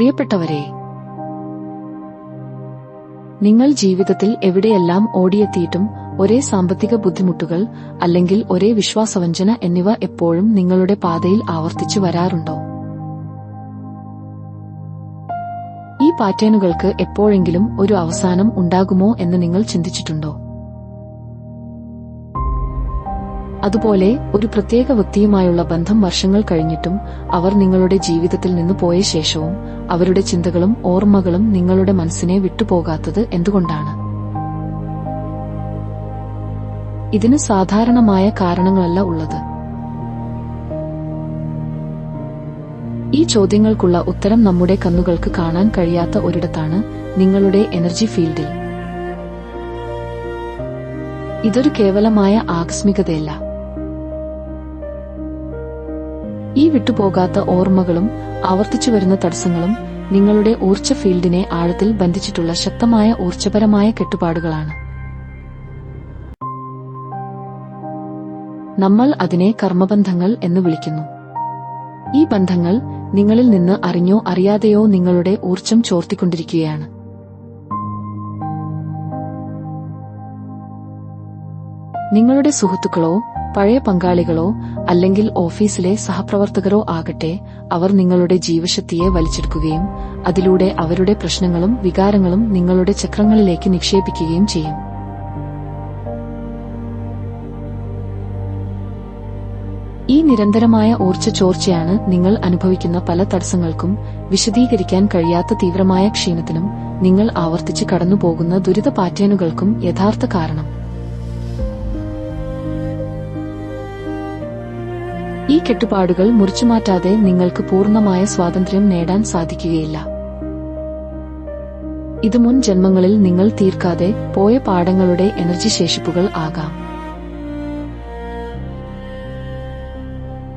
പ്രിയപ്പെട്ടവരെ നിങ്ങൾ ജീവിതത്തിൽ എവിടെയെല്ലാം ഓടിയെത്തിയിട്ടും ഒരേ സാമ്പത്തിക ബുദ്ധിമുട്ടുകൾ അല്ലെങ്കിൽ ഒരേ വിശ്വാസവഞ്ചന എന്നിവ എപ്പോഴും നിങ്ങളുടെ പാതയിൽ ആവർത്തിച്ചു വരാറുണ്ടോ? ഈ പാറ്റേണുകൾക്ക് എപ്പോഴെങ്കിലും ഒരു അവസാനം ഉണ്ടാകുമോ എന്ന് നിങ്ങൾ ചിന്തിച്ചിട്ടുണ്ടോ? അതുപോലെ ഒരു പ്രത്യേക വ്യക്തിയുമായുള്ള ബന്ധം വർഷങ്ങൾ കഴിഞ്ഞിട്ടും അവർ നിങ്ങളുടെ ജീവിതത്തിൽ നിന്ന് പോയ ശേഷവും അവരുടെ ചിന്തകളും ഓർമ്മകളും നിങ്ങളുടെ മനസ്സിനെ വിട്ടുപോകാത്തത് എന്തുകൊണ്ടാണ്? ഇതിന് സാധാരണമായ കാരണങ്ങളല്ല ഉള്ളത്. ഈ ചോദ്യങ്ങൾക്കുള്ള ഉത്തരം നമ്മുടെ കണ്ണുകൾക്ക് കാണാൻ കഴിയാത്ത ഒരിടത്താണ് നിങ്ങളുടെ എനർജി ഫീൽഡിൽ. ഇതൊരു കേവലമായ ആകസ്മികതയല്ല. ഈ വിട്ടുപോകാത്ത ഓർമ്മകളും ആവർത്തിച്ചു വരുന്ന തടസ്സങ്ങളും നിങ്ങളുടെ ഊർജ ഫീൽഡിനെ ആഴത്തിൽ ബന്ധിച്ചിട്ടുള്ള ശക്തമായ ഊർജപരമായ കെട്ടുപാടുകളാണ്. നമ്മൾ അതിനെ കർമ്മബന്ധങ്ങൾ എന്ന് വിളിക്കുന്നു. ഈ ബന്ധങ്ങൾ നിങ്ങളിൽ നിന്ന് അറിഞ്ഞോ അറിയാതെയോ നിങ്ങളുടെ ഊർജം ചോർത്തിക്കൊണ്ടിരിക്കുകയാണ്. നിങ്ങളുടെ സുഹൃത്തുക്കളോ പഴയ പങ്കാളികളോ അല്ലെങ്കിൽ ഓഫീസിലെ സഹപ്രവർത്തകരോ ആകട്ടെ അവർ നിങ്ങളുടെ ജീവശക്തിയെ വലിച്ചെടുക്കുകയും അതിലൂടെ അവരുടെ പ്രശ്നങ്ങളും വികാരങ്ങളും നിങ്ങളുടെ ചക്രങ്ങളിലേക്ക് നിക്ഷേപിക്കുകയും ചെയ്യും. ഈ നിരന്തരമായ ഊർജ ചോർച്ചയാണ് നിങ്ങൾ അനുഭവിക്കുന്ന പല തടസ്സങ്ങൾക്കും വിശദീകരിക്കാൻ കഴിയാത്ത തീവ്രമായ ക്ഷീണത്തിനും നിങ്ങൾ ആവർത്തിച്ച് കടന്നുപോകുന്ന ദുരിത പാറ്റേണുകൾക്കും യഥാർത്ഥ കാരണം. കെട്ടുപാടുകൾ മുറിച്ചുമാറ്റാതെ നിങ്ങൾക്ക് പൂർണമായ സ്വാതന്ത്ര്യം നേടാൻ സാധിക്കുകയില്ല. ഇത് മുൻ ജന്മങ്ങളിൽ നിങ്ങൾ തീർക്കാതെ പോയ പാഠങ്ങളുടെ എനർജി ശേഷിപ്പുകൾ ആകാം.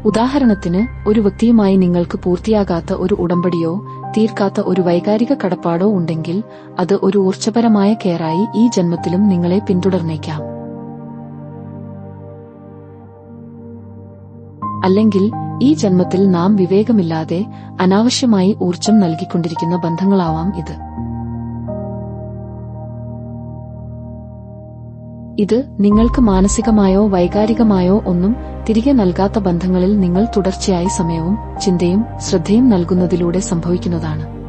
ഉദാഹരണത്തിന് ഒരു വ്യക്തിയുമായി നിങ്ങൾക്ക് പൂർത്തിയാകാത്ത ഒരു ഉടമ്പടിയോ തീർക്കാത്ത ഒരു വൈകാരിക കടപ്പാടോ ഉണ്ടെങ്കിൽ അത് ഒരു ഊർജപരമായ കെയറായി ഈ ജന്മത്തിലും നിങ്ങളെ പിന്തുടർന്നേക്കാം. അല്ലെങ്കിൽ ഈ ജന്മത്തിൽ നാം വിവേകമില്ലാതെ അനാവശ്യമായി ഊർജം നൽകിക്കൊണ്ടിരിക്കുന്ന ബന്ധങ്ങളാവാം ഇത്. ഇത് നിങ്ങൾക്ക് മാനസികമായോ വൈകാരികമായോ ഒന്നും തിരികെ നൽകാത്ത ബന്ധങ്ങളിൽ നിങ്ങൾ തുടർച്ചയായി സമയവും ചിന്തയും ശ്രദ്ധയും നൽകുന്നതിലൂടെ സംഭവിക്കുന്നതാണ്.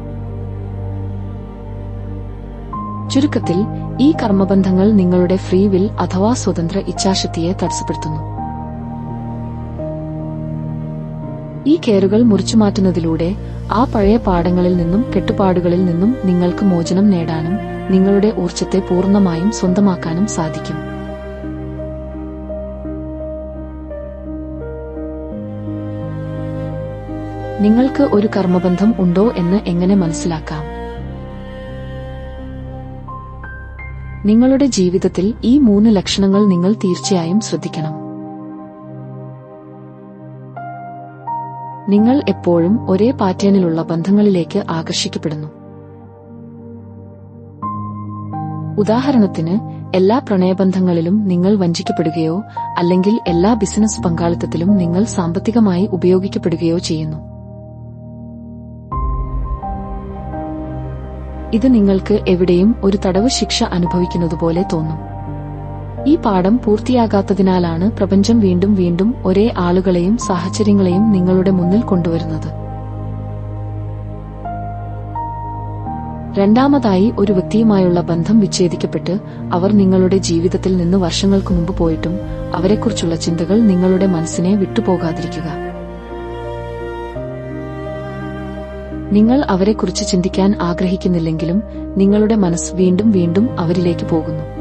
ചുരുക്കത്തിൽ ഈ കർമ്മബന്ധങ്ങൾ നിങ്ങളുടെ ഫ്രീ വിൽ അഥവാ സ്വതന്ത്ര ഇച്ഛാശക്തിയെ തടസ്സപ്പെടുത്തുന്നു. ഈ കെയറുകൾ മുറിച്ചുമാറ്റുന്നതിലൂടെ ആ പഴയ പാഠങ്ങളിൽ നിന്നും കെട്ടുപാടുകളിൽ നിന്നും നിങ്ങൾക്ക് മോചനം നേടാനും നിങ്ങളുടെ ഊർജത്തെ പൂർണമായും സ്വന്തമാക്കാനും സാധിക്കും. നിങ്ങൾക്ക് ഒരു കർമ്മബന്ധം ഉണ്ടോ എന്ന് എങ്ങനെ മനസ്സിലാക്കാം? നിങ്ങളുടെ ജീവിതത്തിൽ ഈ മൂന്ന് ലക്ഷണങ്ങൾ നിങ്ങൾ തീർച്ചയായും ശ്രദ്ധിക്കണം. നിങ്ങൾ എപ്പോഴും ഒരേ പാറ്റേണിലുള്ള ബന്ധങ്ങളിലേക്ക് ആകർഷിക്കപ്പെടുന്നു. ഉദാഹരണത്തിന് എല്ലാ പ്രണയബന്ധങ്ങളിലും നിങ്ങൾ വഞ്ചിക്കപ്പെടുകയോ അല്ലെങ്കിൽ എല്ലാ ബിസിനസ് പങ്കാളിത്തത്തിലും നിങ്ങൾ സാമ്പത്തികമായി ഉപയോഗിക്കപ്പെടുകയോ ചെയ്യുന്നു. ഇത് നിങ്ങൾക്ക് എവിടെയും ഒരു തടവ് ശിക്ഷ അനുഭവിക്കുന്നതുപോലെ തോന്നും. ഈ പാഠം പൂർത്തിയാകാത്തതിനാലാണ് പ്രപഞ്ചം വീണ്ടും വീണ്ടും ഒരേ ആളുകളെയും സാഹചര്യങ്ങളെയും നിങ്ങളുടെ മുന്നിൽ കൊണ്ടുവരുന്നത്. രണ്ടാമതായി ഒരു വ്യക്തിയുമായുള്ള ബന്ധം വിച്ഛേദിക്കപ്പെട്ട് അവർ നിങ്ങളുടെ ജീവിതത്തിൽ നിന്ന് വർഷങ്ങൾക്ക് മുമ്പ് പോയിട്ടും അവരെക്കുറിച്ചുള്ള ചിന്തകൾ നിങ്ങളുടെ മനസ്സിനെ വിട്ടുപോകാതിരിക്കുക. നിങ്ങൾ അവരെക്കുറിച്ച് ചിന്തിക്കാൻ ആഗ്രഹിക്കുന്നില്ലെങ്കിലും നിങ്ങളുടെ മനസ്സ് വീണ്ടും വീണ്ടും അവരിലേക്ക് പോകുന്നു.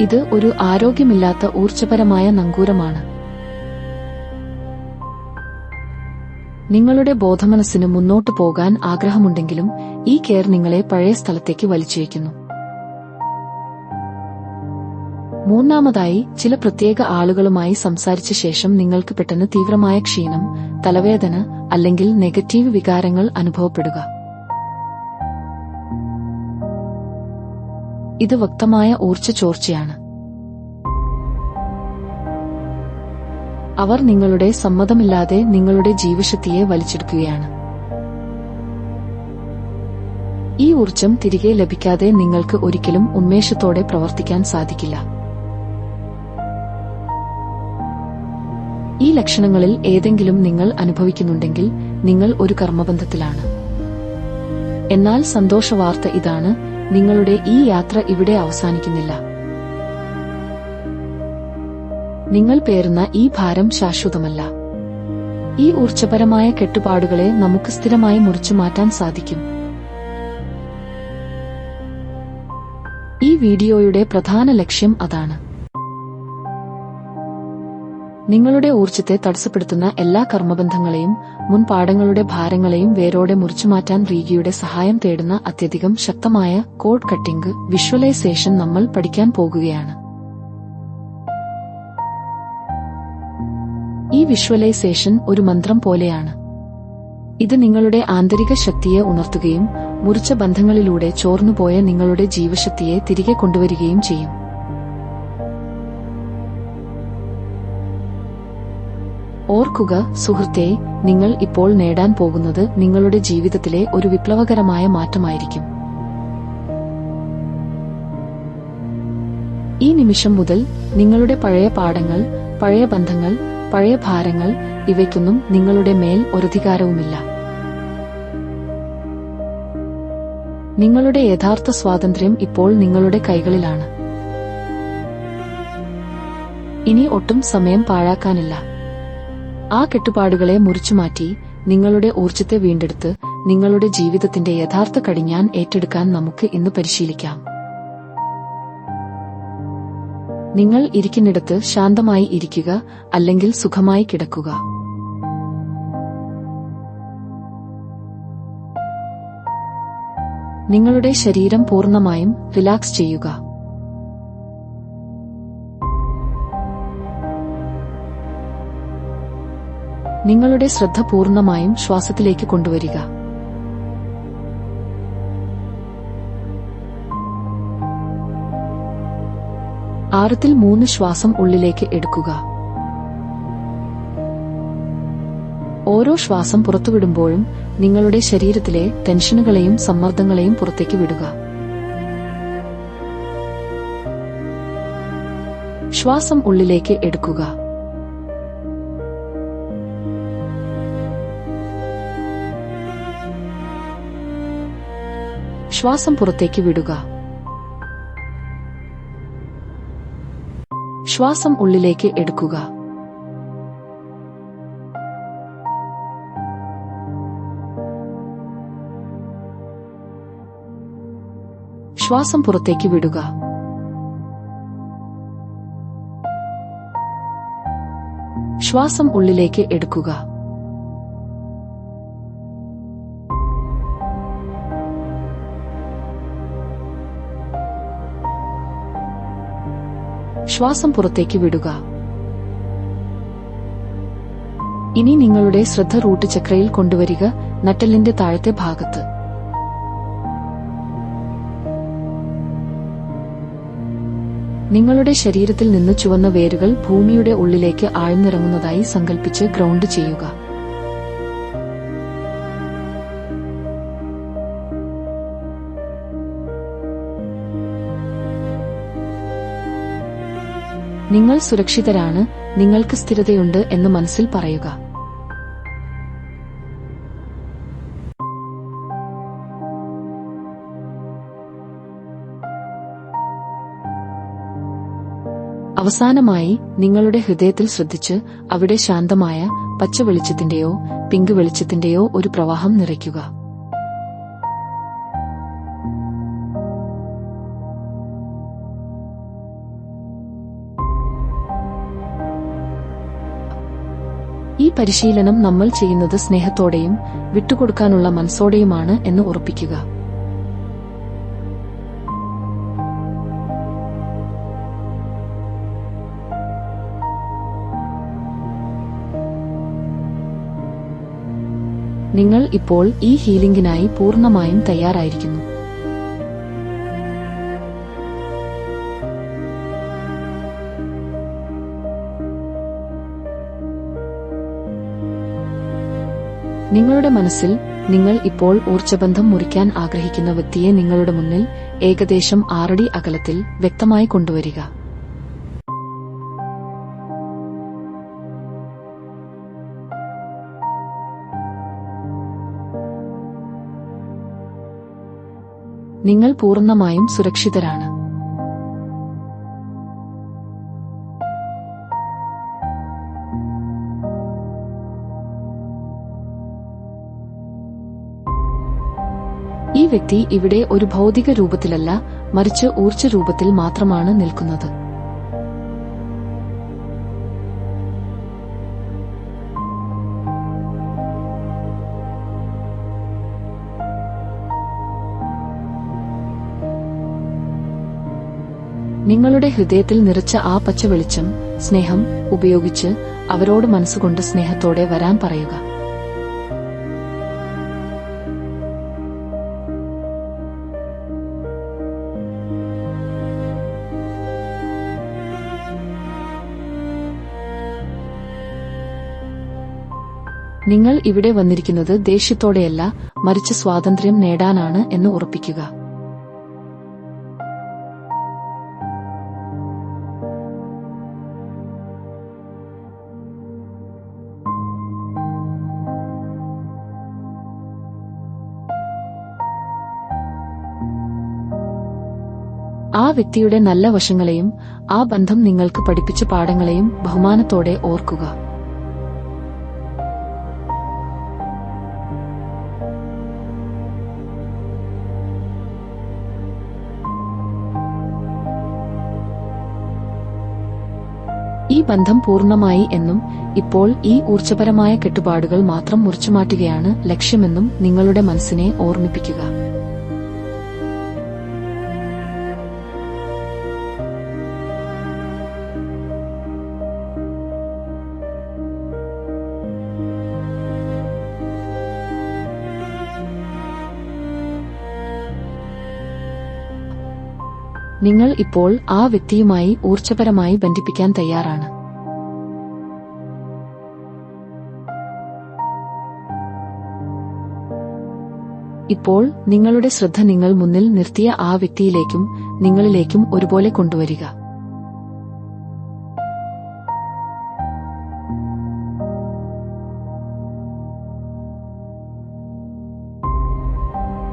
ഇത് ഒരു ആരോഗ്യമില്ലാത്ത ഊർജപരമായ നങ്കൂരമാണ്. നിങ്ങളുടെ ബോധമനസ്സിന് മുന്നോട്ടു പോകാൻ ആഗ്രഹമുണ്ടെങ്കിലും ഈ കെയർ നിങ്ങളെ പഴയ സ്ഥലത്തേക്ക് വലിച്ചേക്കുന്നു മൂന്നാമതായി ചില പ്രത്യേക ആളുകളുമായി സംസാരിച്ച ശേഷം നിങ്ങൾക്ക് പെട്ടെന്ന് തീവ്രമായ ക്ഷീണം തലവേദന അല്ലെങ്കിൽ നെഗറ്റീവ് വികാരങ്ങൾ അനുഭവപ്പെടുക. ഇത് വ്യക്തമായ ഊർജ ചോർച്ചയാണ്. അവർ നിങ്ങളുടെ സമ്മതമില്ലാതെ നിങ്ങളുടെ ജീവശക്തിയെ വലിച്ചെടുക്കുകയാണ്. ഈ ഊർജം തിരികെ ലഭിക്കാതെ നിങ്ങൾക്ക് ഒരിക്കലും ഉന്മേഷത്തോടെ പ്രവർത്തിക്കാൻ സാധിക്കില്ല. ഈ ലക്ഷണങ്ങളിൽ ഏതെങ്കിലും നിങ്ങൾ അനുഭവിക്കുന്നുണ്ടെങ്കിൽ നിങ്ങൾ ഒരു കർമ്മബന്ധത്തിലാണ്. എന്നാൽ സന്തോഷവാർത്ത ഇതാണ് നിങ്ങളുടെ ഈ യാത്ര ഇവിടെ അവസാനിക്കുന്നില്ല. നിങ്ങൾ പേറുന്ന ഈ ഭാരം ശാശ്വതമല്ല. ഈ ഊർജപരമായ കെട്ടുപാടുകളെ നമുക്ക് സ്ഥിരമായി മുറിച്ചു മാറ്റാൻ സാധിക്കും. ഈ വീഡിയോയുടെ പ്രധാന ലക്ഷ്യം അതാണ്. നിങ്ങളുടെ ഊർജത്തെ തടസ്സപ്പെടുത്തുന്ന എല്ലാ കർമ്മബന്ധങ്ങളെയും മുൻപാടങ്ങളുടെ ഭാരങ്ങളെയും വേരോടെ മുറിച്ചുമാറ്റാൻ റീഗിയുടെ സഹായം തേടുന്ന അത്യധികം ശക്തമായ കോഡ് കട്ടിംഗ് വിഷ്വലൈസേഷൻ നമ്മൾ പഠിക്കാൻ പോകുകയാണ്. ഈ വിഷ്വലൈസേഷൻ ഒരു മന്ത്രം പോലെയാണ്. ഇത് നിങ്ങളുടെ ആന്തരിക ശക്തിയെ ഉണർത്തുകയും മുറിച്ച ബന്ധങ്ങളിലൂടെ ചോർന്നുപോയ നിങ്ങളുടെ ജീവശക്തിയെ തിരികെ കൊണ്ടുവരികയും ചെയ്യും. ഓർക്കുക സുഹൃത്തെ നിങ്ങൾ ഇപ്പോൾ നേടാൻ പോകുന്നത് നിങ്ങളുടെ ജീവിതത്തിലെ ഒരു വിപ്ലവകരമായ മാറ്റമായിരിക്കും. ഈ നിമിഷം മുതൽ നിങ്ങളുടെ പഴയ പാഠങ്ങൾ പഴയ ബന്ധങ്ങൾ പഴയ ഭാരങ്ങൾ ഇവയ്ക്കൊന്നും നിങ്ങളുടെ മേൽ ഒരധികാരവുമില്ല നിങ്ങളുടെ യഥാർത്ഥ സ്വാതന്ത്ര്യം ഇപ്പോൾ നിങ്ങളുടെ കൈകളിലാണ്. ഇനി ഒട്ടും സമയം പാഴാക്കാനില്ല. ആ കെട്ടുപാടുകളെ മുറിച്ചുമാറ്റി നിങ്ങളുടെ ഊർജത്തെ വീണ്ടെടുത്ത് നിങ്ങളുടെ ജീവിതത്തിന്റെ യഥാർത്ഥ കടിഞ്ഞാൻ ഏറ്റെടുക്കാൻ നമുക്ക് ഇന്ന് പരിശീലിക്കാം. നിങ്ങൾ ഇരിക്കുന്നിടത്ത് ശാന്തമായി ഇരിക്കുക അല്ലെങ്കിൽ സുഖമായി കിടക്കുക. നിങ്ങളുടെ ശരീരം പൂർണമായും റിലാക്സ് ചെയ്യുക. നിങ്ങളുടെ ശ്രദ്ധ പൂർണമായും ശ്വാസത്തിലേക്ക് കൊണ്ടുവരിക. ആറത്തിൽ മൂന്ന് ശ്വാസം ഉള്ളിലേക്ക് എടുക്കുക. ഓരോ ശ്വാസം പുറത്തുവിടുമ്പോഴും നിങ്ങളുടെ ശരീരത്തിലെ ടെൻഷനുകളെയും സമ്മർദ്ദങ്ങളെയും പുറത്തേക്ക് വിടുക. ശ്വാസം ഉള്ളിലേക്ക് എടുക്കുക. ശ്വാസം പുറത്തേക്ക് വിടുക ശ്വാസം ഉള്ളിലേക്ക് എടുക്കുക. ശ്വാസം പുറത്തേക്ക് വിടുക. ശ്വാസം ഉള്ളിലേക്ക് എടുക്കുക. ശ്വാസം പുറത്തേക്ക് വിടുക. ഇനി നിങ്ങളുടെ ശ്രദ്ധ റൂട്ട് ചക്രയിൽ കൊണ്ടുവരിക നട്ടലിന്റെ താഴത്തെ ഭാഗത്ത്. നിങ്ങളുടെ ശരീരത്തിൽ നിന്ന് ചുവന്ന വേരുകൾ ഭൂമിയുടെ ഉള്ളിലേക്ക് ആഴ്ന്നിറങ്ങുന്നതായി സങ്കൽപ്പിച്ച് ഗ്രൗണ്ട് ചെയ്യുക. നിങ്ങൾ സുരക്ഷിതരാണ് നിങ്ങൾക്ക് സ്ഥിരതയുണ്ട് എന്ന് മനസ്സിൽ പറയുക. അവസാനമായി നിങ്ങളുടെ ഹൃദയത്തിൽ ശ്രദ്ധിച്ച് അവിടെ ശാന്തമായ പച്ച വെളിച്ചത്തിന്റെയോ പിങ്ക് വെളിച്ചത്തിന്റെയോ ഒരു പ്രവാഹം നിറയ്ക്കുക. പരിശീലനം നമ്മൾ ചെയ്യുന്നത് സ്നേഹത്തോടെയും വിട്ടുകൊടുക്കാനുള്ള മനസ്സോടെയുമാണ് എന്ന് ഉറപ്പിക്കുക. നിങ്ങൾ ഇപ്പോൾ ഈ ഹീലിംഗിനായി പൂർണമായും തയ്യാറായിരിക്കുന്നു. നിങ്ങളുടെ മനസ്സിൽ നിങ്ങൾ ഇപ്പോൾ ഊർജബന്ധം മുറിക്കാൻ ആഗ്രഹിക്കുന്ന വ്യക്തിയെ നിങ്ങളുടെ മുന്നിൽ ഏകദേശം ആറടി അകലത്തിൽ വ്യക്തമായി കൊണ്ടുവരിക. നിങ്ങൾ പൂർണമായും സുരക്ഷിതരാണ്. വ്യക്തി ഇവിടെ ഒരു ഭൗതിക രൂപത്തിലല്ല മറിച്ച് ഊർജ രൂപത്തിൽ മാത്രമാണ് നിൽക്കുന്നത്. നിങ്ങളുടെ ഹൃദയത്തിൽ നിറച്ച ആ പച്ച വെളിച്ചം സ്നേഹം ഉപയോഗിച്ച് അവരോട് മനസ്സുകൊണ്ട് സ്നേഹത്തോടെ വരാൻ പറയുക. നിങ്ങൾ ഇവിടെ വന്നിരിക്കുന്നത് ദേഷ്യത്തോടെയല്ല മറിച്ച് സ്വാതന്ത്ര്യം നേടാനാണ് എന്ന് ഉറപ്പിക്കുക. ആ വ്യക്തിയുടെ നല്ല വശങ്ങളെയും ആ ബന്ധം നിങ്ങൾക്ക് പഠിപ്പിച്ച പാഠങ്ങളെയും ബഹുമാനത്തോടെ ഓർക്കുക. ബന്ധം പൂർണമായി എന്നും ഇപ്പോൾ ഈ ഊർജപരമായ കെട്ടുപാടുകൾ മാത്രം മുറിച്ചുമാറ്റുകയാണ് ലക്ഷ്യമെന്നും നിങ്ങളുടെ മനസ്സിനെ ഓർമ്മിപ്പിക്കുക. നിങ്ങൾ ഇപ്പോൾ ആ വ്യക്തിയുമായി ഊർജപരമായി ബന്ധിപ്പിക്കാൻ തയ്യാറാണ്. ഇപ്പോൾ നിങ്ങളുടെ ശ്രദ്ധ നിങ്ങൾ മുന്നിൽ നിർത്തിയ ആ വ്യക്തിയിലേക്കും നിങ്ങളിലേക്കും ഒരുപോലെ കൊണ്ടുവരിക.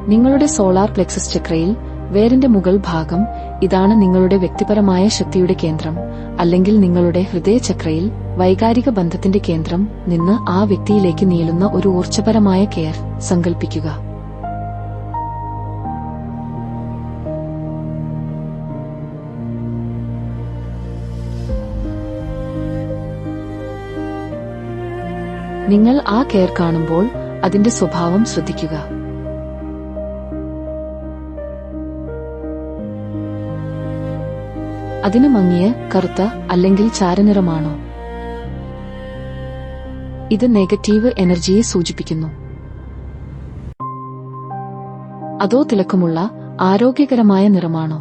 നിങ്ങളുടെ സോളാർ പ്ലെക്സസ് ചക്രയിൽ വേരിന്റെ മുകൾ ഭാഗം ഇതാണ് നിങ്ങളുടെ വ്യക്തിപരമായ ശക്തിയുടെ കേന്ദ്രം അല്ലെങ്കിൽ നിങ്ങളുടെ ഹൃദയചക്രയിൽ വൈകാരിക ബന്ധത്തിന്റെ കേന്ദ്രം നിന്ന് ആ വ്യക്തിയിലേക്ക് നീളുന്ന ഒരു ഊർജപരമായ കെയർ സങ്കൽപ്പിക്കുക. നിങ്ങൾ ആ കെയർ കാണുമ്പോൾ അതിന്റെ സ്വഭാവം ശ്രദ്ധിക്കുക. അതിന് മങ്ങിയ കറുത്ത അല്ലെങ്കിൽ ചാരനിറമാണോ ഇത് നെഗറ്റീവ് എനർജിയെ സൂചിപ്പിക്കുന്നു. അതോ തിളക്കമുള്ള ആരോഗ്യകരമായ നിറമാണോ?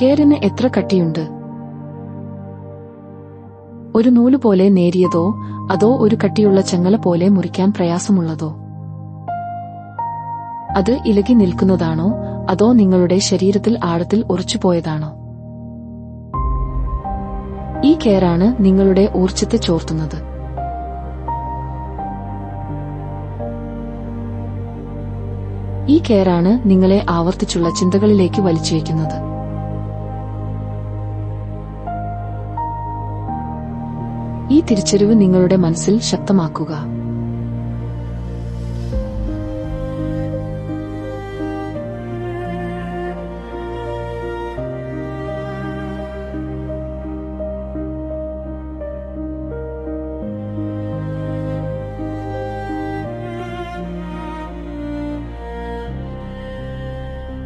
കെയറിന് എത്ര കട്ടിയുണ്ട്? ഒരു നൂൽ പോലെ നേരിയതോ അതോ ഒരു കട്ടിയുള്ള ചങ്ങല പോലെ മുറിക്കാൻ പ്രയാസമുള്ളതോ? അത് ഇലകി നിൽക്കുന്നതാണോ അതോ നിങ്ങളുടെ ശരീരത്തിൽ ആഴത്തിൽ ഉറച്ചുപോയതാണോ ഈ കെയറാണ് നിങ്ങളുടെ ഊർജത്തെ ചോർത്തുന്നത്. ഈ കെയറാണ് നിങ്ങളെ ആവർത്തിച്ചുള്ള ചിന്തകളിലേക്ക് വലിച്ചുവെക്കുന്നത് ഈ തിരിച്ചറിവ് നിങ്ങളുടെ മനസ്സിൽ ശക്തമാക്കുക.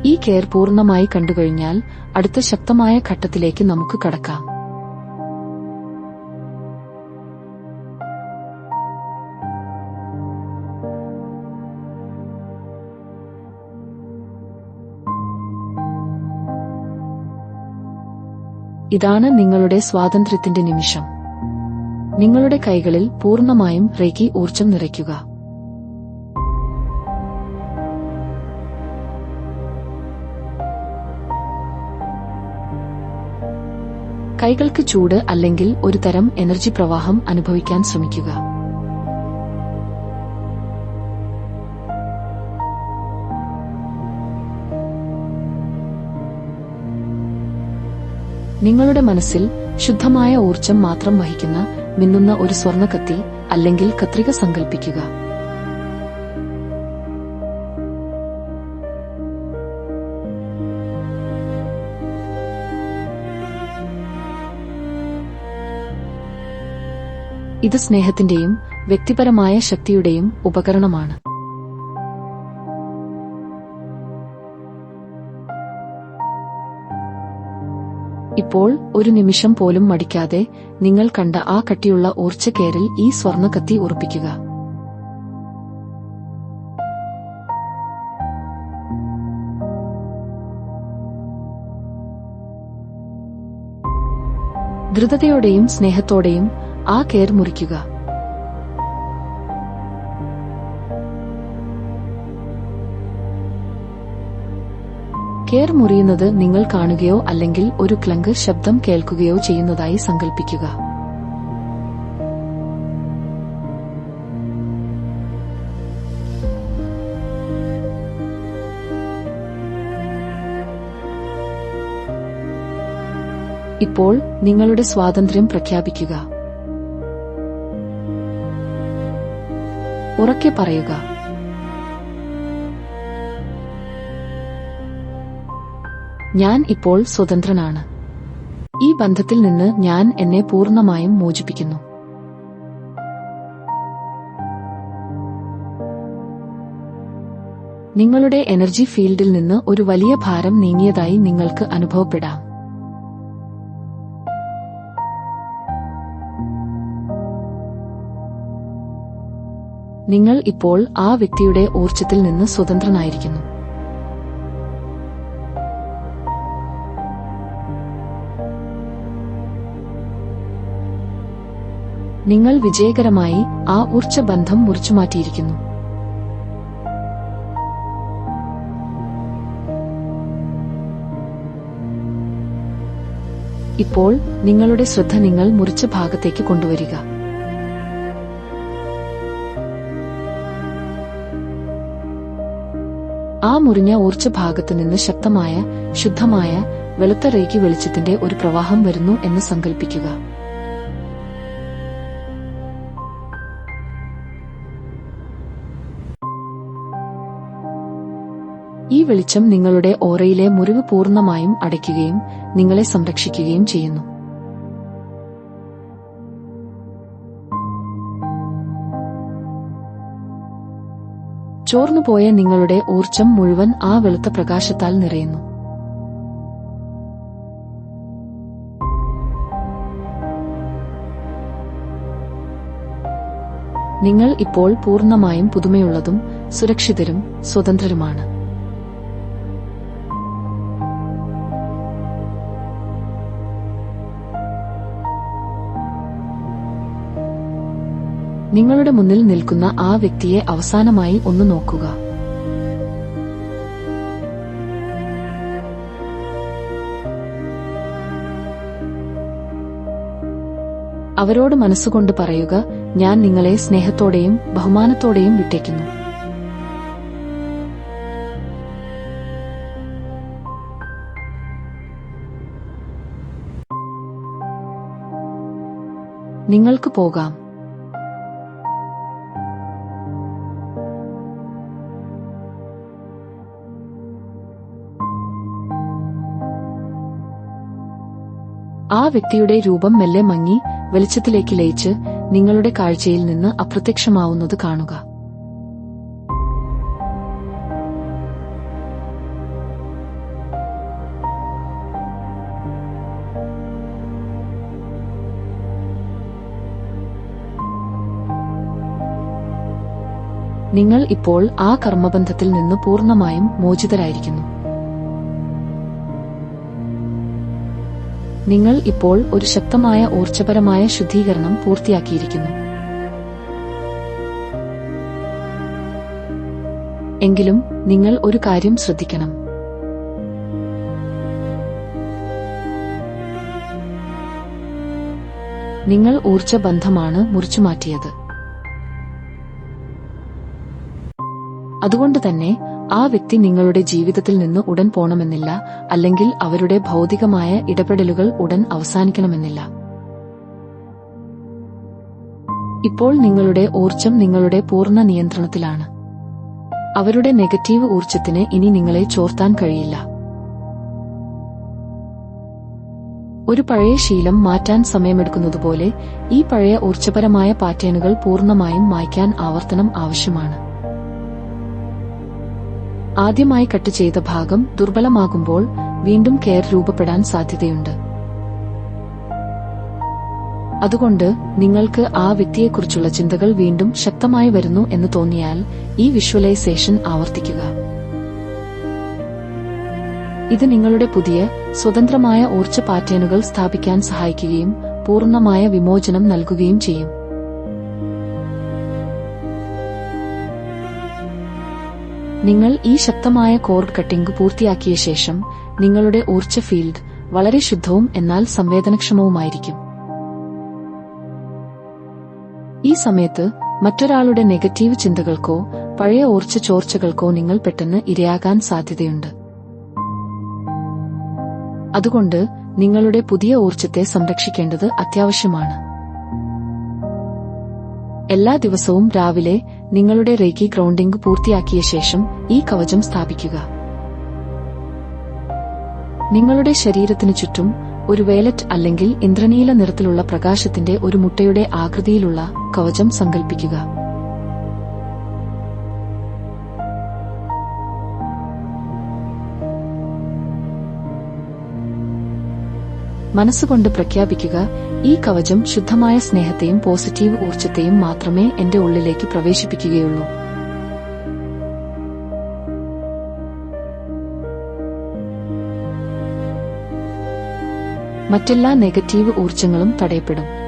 ഈ കെയർ പൂർണമായി കണ്ടുകഴിഞ്ഞാൽ അടുത്ത ശക്തമായ ഘട്ടത്തിലേക്ക് നമുക്ക് കടക്കാം. ഇതാണ് നിങ്ങളുടെ സ്വാതന്ത്ര്യത്തിന്റെ നിമിഷം. നിങ്ങളുടെ കൈകളിൽ പൂർണമായും റേക്കി ഊർജം നിറയ്ക്കുക. കൈകൾക്ക് ചൂട് അല്ലെങ്കിൽ ഒരു തരം എനർജി പ്രവാഹം അനുഭവിക്കാൻ ശ്രമിക്കുക. നിങ്ങളുടെ മനസ്സിൽ ശുദ്ധമായ ഊർജം മാത്രം വഹിക്കുന്ന മിന്നുന്ന ഒരു സ്വർണ കത്തി അല്ലെങ്കിൽ കത്രിക സങ്കൽപ്പിക്കുക. ഇത് സ്നേഹത്തിന്റെയും വ്യക്തിപരമായ ശക്തിയുടെയും ഉപകരണമാണ്. ഇപ്പോൾ ഒരു നിമിഷം പോലും മടിക്കാതെ നിങ്ങൾ കണ്ട ആ കട്ടിയുള്ള ഊർച്ചക്കേരിൽ ഈ സ്വർണ കത്തി ഉറപ്പിക്കുക. ദ്രുതതയോടെയും സ്നേഹത്തോടെയും ആ കേർ മുറിക്കുക. കേർ മുറിയുന്നത് നിങ്ങൾ കാണുകയോ അല്ലെങ്കിൽ ഒരു ക്ലങ്ക് ശബ്ദം കേൾക്കുകയോ ചെയ്യുന്നതായി സങ്കൽപ്പിക്കുക. ഇപ്പോൾ നിങ്ങളുടെ സ്വാതന്ത്ര്യം പ്രഖ്യാപിക്കുക. ഉറക്കെ പറയുക ഞാൻ ഇപ്പോൾ സ്വതന്ത്രനാണ്. ഈ ബന്ധത്തിൽ നിന്ന് ഞാൻ എന്നെ പൂർണമായും മോചിപ്പിക്കുന്നു. നിങ്ങളുടെ എനർജി ഫീൽഡിൽ നിന്ന് ഒരു വലിയ ഭാരം നീങ്ങിയതായി നിങ്ങൾക്ക് അനുഭവപ്പെടാം. നിങ്ങൾ ഇപ്പോൾ ആ വ്യക്തിയുടെ ഊർജത്തിൽ നിന്ന് സ്വതന്ത്രനായിരിക്കുന്നു. നിങ്ങൾ വിജയകരമായി ആ ഊർജ ബന്ധം മുറിച്ചുമാറ്റിയിരിക്കുന്നു. ഇപ്പോൾ നിങ്ങളുടെ ശ്രദ്ധ നിങ്ങൾ മുറിച്ച ഭാഗത്തേക്ക് കൊണ്ടുവരിക. ആ മുറിഞ്ഞ ഊർജ ഭാഗത്തു നിന്ന് ശക്തമായ ശുദ്ധമായ വെളുത്ത റേക്ക് വെളിച്ചത്തിന്റെ ഒരു പ്രവാഹം വരുന്നു എന്ന് സങ്കൽപ്പിക്കുക. വെളിച്ചം നിങ്ങളുടെ ഓറയിലെ മുറിവ് പൂർണമായും അടയ്ക്കുകയും നിങ്ങളെ സംരക്ഷിക്കുകയും ചെയ്യുന്നു. ചോർന്നുപോയ നിങ്ങളുടെ ഊർജം മുഴുവൻ ആ വെളുത്ത പ്രകാശത്താൽ നിറയുന്നു. നിങ്ങൾ ഇപ്പോൾ പൂർണമായും പുതുമയുള്ളതും സുരക്ഷിതരും സ്വതന്ത്രരുമാണ്. നിങ്ങളുടെ മുന്നിൽ നിൽക്കുന്ന ആ വ്യക്തിയെ അവസാനമായി ഒന്ന് നോക്കുക. അവരോട് മനസ്സുകൊണ്ട് പറയുക ഞാൻ നിങ്ങളെ സ്നേഹത്തോടെയും ബഹുമാനത്തോടെയും വിട്ടേക്കുന്നു. നിങ്ങൾക്ക് പോകാം. ആ വ്യക്തിയുടെ രൂപം മെല്ലെ മങ്ങി വെളിച്ചത്തിലേക്ക് ലയിച്ച് നിങ്ങളുടെ കാഴ്ചയിൽ നിന്ന് അപ്രത്യക്ഷമാവുന്നത് കാണുക. നിങ്ങൾ ഇപ്പോൾ ആ കർമ്മബന്ധത്തിൽ നിന്ന് പൂർണമായും മോചിതരായിരിക്കുന്നു. നിങ്ങൾ ഇപ്പോൾ ഒരു ശക്തമായ ഊർജപരമായ ശുദ്ധീകരണം പൂർത്തിയാക്കിയിരിക്കുന്നു. എങ്കിലും നിങ്ങൾ ഒരു കാര്യം ശ്രദ്ധിക്കണം. നിങ്ങൾ ഊർജബന്ധമാണ് മുറിച്ചുമാറ്റിയത്. അതുകൊണ്ട് തന്നെ ആ വ്യക്തി നിങ്ങളുടെ ജീവിതത്തിൽ നിന്ന് ഉടൻ പോണമെന്നില്ല അല്ലെങ്കിൽ അവരുടെ ഭൗതികമായ ഇടപെടലുകൾ ഉടൻ അവസാനിക്കണമെന്നില്ല. ഇപ്പോൾ നിങ്ങളുടെ ഊർജം നിങ്ങളുടെ പൂർണ നിയന്ത്രണത്തിലാണ്. അവരുടെ നെഗറ്റീവ് ഊർജത്തിന് ഇനി നിങ്ങളെ ചോർത്താൻ കഴിയില്ല. ഒരു പഴയ ശീലം മാറ്റാൻ സമയമെടുക്കുന്നതുപോലെ ഈ പഴയ ഊർജപരമായ പാറ്റേണുകൾ പൂർണമായും മായ്ക്കാൻ ആവർത്തനം ആവശ്യമാണ്. ആദ്യമായി കട്ട് ചെയ്ത ഭാഗം ദുർബലമാകുമ്പോൾ വീണ്ടും കെയർ രൂപപ്പെടാൻ സാധ്യതയുണ്ട്. അതുകൊണ്ട് നിങ്ങൾക്ക് ആ വ്യക്തിയെക്കുറിച്ചുള്ള ചിന്തകൾ വീണ്ടും ശക്തമായി വരുന്നു എന്ന് തോന്നിയാൽ ഈ വിഷ്വലൈസേഷൻ ആവർത്തിക്കുക. ഇത് നിങ്ങളുടെ പുതിയ സ്വതന്ത്രമായ ഊർജ പാറ്റേണുകൾ സ്ഥാപിക്കാൻ സഹായിക്കുകയും പൂർണമായ വിമോചനം നൽകുകയും ചെയ്യും. നിങ്ങൾ ഈ ശക്തമായ കോർഡ് കട്ടിംഗ് പൂർത്തിയാക്കിയ ശേഷം നിങ്ങളുടെ ഊർജ ഫീൽഡ് വളരെ ശുദ്ധവും എന്നാൽ സംവേദനക്ഷമവുമായിരിക്കും. ഈ സമയത്ത് മറ്റൊരാളുടെ നെഗറ്റീവ് ചിന്തകൾക്കോ പഴയ ഊർജ ചോർച്ചകൾക്കോ നിങ്ങൾ പെട്ടെന്ന് ഇരയാകാൻ സാധ്യതയുണ്ട്. അതുകൊണ്ട് നിങ്ങളുടെ പുതിയ ഊർജത്തെ സംരക്ഷിക്കേണ്ടത് അത്യാവശ്യമാണ്. എല്ലാ ദിവസവും രാവിലെ നിങ്ങളുടെ റേക്കി ഗ്രൗണ്ടിംഗ് പൂർത്തിയാക്കിയ ശേഷം ഈ കവചം സ്ഥാപിക്കുക. നിങ്ങളുടെ ശരീരത്തിനു ചുറ്റും ഒരു വേലറ്റ് അല്ലെങ്കിൽ ഇന്ദ്രനീല നിറത്തിലുള്ള പ്രകാശത്തിന്റെ ഒരു മുട്ടയുടെ ആകൃതിയിലുള്ള കവചം സങ്കൽപ്പിക്കുക. മനസ്സുകൊണ്ട് പ്രഖ്യാപിക്കുക ഈ കവചം ശുദ്ധമായ സ്നേഹത്തെയും പോസിറ്റീവ് ഊർജത്തെയും മാത്രമേ എന്റെ ഉള്ളിലേക്ക് പ്രവേശിപ്പിക്കുകയുള്ളൂ. മറ്റെല്ലാ നെഗറ്റീവ് ഊർജങ്ങളും തടയപ്പെടും.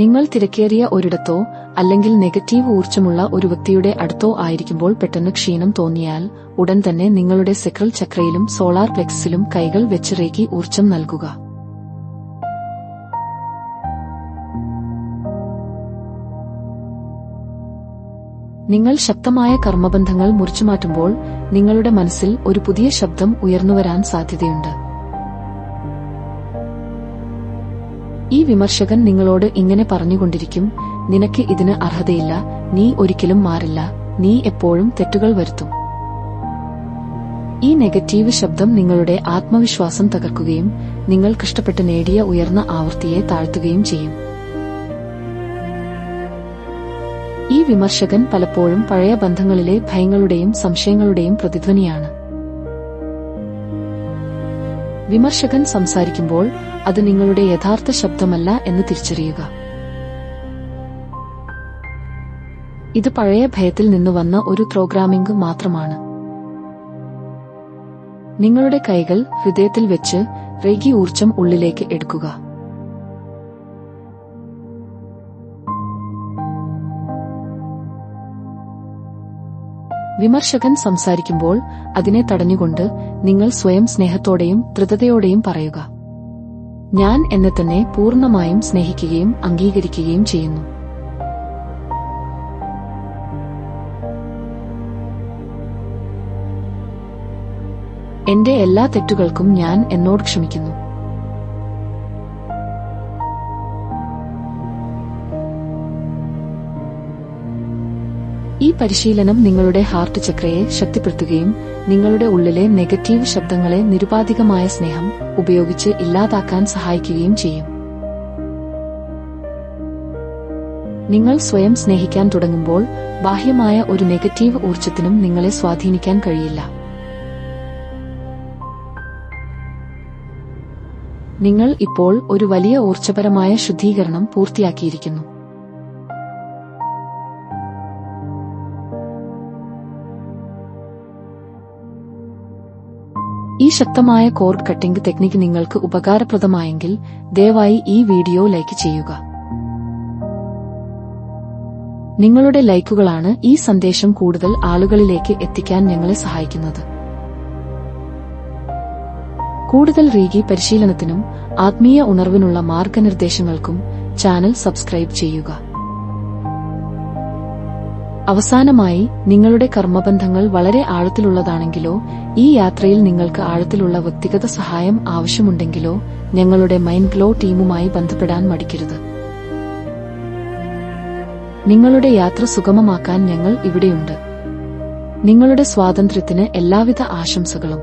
നിങ്ങൾ തിരക്കേറിയ ഒരിടത്തോ അല്ലെങ്കിൽ നെഗറ്റീവ് ഊർജമുള്ള ഒരു വ്യക്തിയുടെ അടുത്തോ ആയിരിക്കുമ്പോൾ പെട്ടെന്ന് ക്ഷീണം തോന്നിയാൽ ഉടൻ തന്നെ നിങ്ങളുടെ സെക്രൽ ചക്രയിലും സോളാർ പ്ലെക്സിലും കൈകൾ വെച്ചിറേക്കി ഊർജം നൽകുക. നിങ്ങൾ ശക്തമായ കർമ്മബന്ധങ്ങൾ മുറിച്ചുമാറ്റുമ്പോൾ നിങ്ങളുടെ മനസ്സിൽ ഒരു പുതിയ ശബ്ദം ഉയർന്നുവരാൻ സാധ്യതയുണ്ട്. ഈ വിമർശകൻ നിങ്ങളോട് ഇങ്ങനെ പറഞ്ഞുകൊണ്ടിരിക്കും നിനക്ക് ഇതിന് അർഹതയില്ല നീ ഒരിക്കലും മാറില്ല നീ എപ്പോഴും തെറ്റുകൾ വരുത്തും. ഈ നെഗറ്റീവ് ശബ്ദം നിങ്ങളുടെ ആത്മവിശ്വാസം തകർക്കുകയും നിങ്ങൾ കഷ്ടപ്പെട്ട് നേടിയ ഉയർന്ന ആവൃത്തിയെ താഴ്ത്തുകയും ചെയ്യും. ഈ വിമർശകൻ പലപ്പോഴും പഴയ ബന്ധങ്ങളിലെ ഭയങ്ങളുടെയും സംശയങ്ങളുടെയും പ്രതിധ്വനിയാണ്. വിമർശകൻ സംസാരിക്കുമ്പോൾ അത് നിങ്ങളുടെ യഥാർത്ഥ ശബ്ദമല്ല എന്ന് തിരിച്ചറിയുക. ഇത് പഴയ ഭയത്തിൽ നിന്ന് വന്ന ഒരു പ്രോഗ്രാമിംഗ് മാത്രമാണ്. നിങ്ങളുടെ കൈകൾ ഹൃദയത്തിൽ വെച്ച് റേഗി ഊർജം ഉള്ളിലേക്ക് എടുക്കുക. വിമർശകൻ സംസാരിക്കുമ്പോൾ അതിനെ തടഞ്ഞുകൊണ്ട് നിങ്ങൾ സ്വയം സ്നേഹത്തോടെയും ധൃതതയോടെയും പറയുക. ഞാൻ എന്നെ തന്നെ പൂർണമായും സ്നേഹിക്കുകയും അംഗീകരിക്കുകയും ചെയ്യുന്നു. എന്റെ എല്ലാ തെറ്റുകൾക്കും ഞാൻ എന്നോട് ക്ഷമിക്കുന്നു. ഈ പരിശീലനം നിങ്ങളുടെ ഹാർട്ട് ചക്രയെ ശക്തിപ്പെടുത്തുകയും നിങ്ങളുടെ ഉള്ളിലെ നെഗറ്റീവ് ശബ്ദങ്ങളെ നിരുപാധികമായ സ്നേഹം ഉപയോഗിച്ച് ഇല്ലാതാക്കാൻ സഹായിക്കുകയും ചെയ്യും. നിങ്ങൾ സ്വയം സ്നേഹിക്കാൻ തുടങ്ങുമ്പോൾ ബാഹ്യമായ ഒരു നെഗറ്റീവ് ഊർജത്തിനും നിങ്ങളെ സ്വാധീനിക്കാൻ കഴിയില്ല. നിങ്ങൾ ഇപ്പോൾ ഒരു വലിയ ഊർജപരമായ ശുദ്ധീകരണം പൂർത്തിയാക്കിയിരിക്കുന്നു. ശക്തമായ കോർഡ് കട്ടിംഗ് ടെക്നിക്ക് നിങ്ങൾക്ക് ഉപകാരപ്രദമായെങ്കിൽ ദയവായി ഈ വീഡിയോ ലൈക്ക് ചെയ്യുക. നിങ്ങളുടെ ലൈക്കുകളാണ് ഈ സന്ദേശം കൂടുതൽ ആളുകളിലേക്ക് എത്തിക്കാൻ ഞങ്ങളെ സഹായിക്കുന്നത്. കൂടുതൽ റീഗി പരിശീലനത്തിനും ആത്മീയ ഉണർവിനുള്ള മാർഗനിർദ്ദേശങ്ങൾക്കും ചാനൽ സബ്സ്ക്രൈബ് ചെയ്യുക. അവസാനമായി നിങ്ങളുടെ കർമ്മബന്ധങ്ങൾ വളരെ ആഴത്തിലുള്ളതാണെങ്കിലോ ഈ യാത്രയിൽ നിങ്ങൾക്ക് ആഴത്തിലുള്ള വ്യക്തിഗത സഹായം ആവശ്യമുണ്ടെങ്കിലോ ഞങ്ങളുടെ മൈൻഡ് ഗ്ലോ ടീമുമായി ബന്ധപ്പെടാൻ മടിക്കരുത്. നിങ്ങളുടെ യാത്ര സുഗമമാക്കാൻ ഞങ്ങൾ ഇവിടെയുണ്ട്. നിങ്ങളുടെ സ്വാതന്ത്ര്യത്തിന് എല്ലാവിധ ആശംസകളും.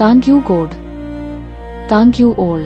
Thank you God. Thank you all.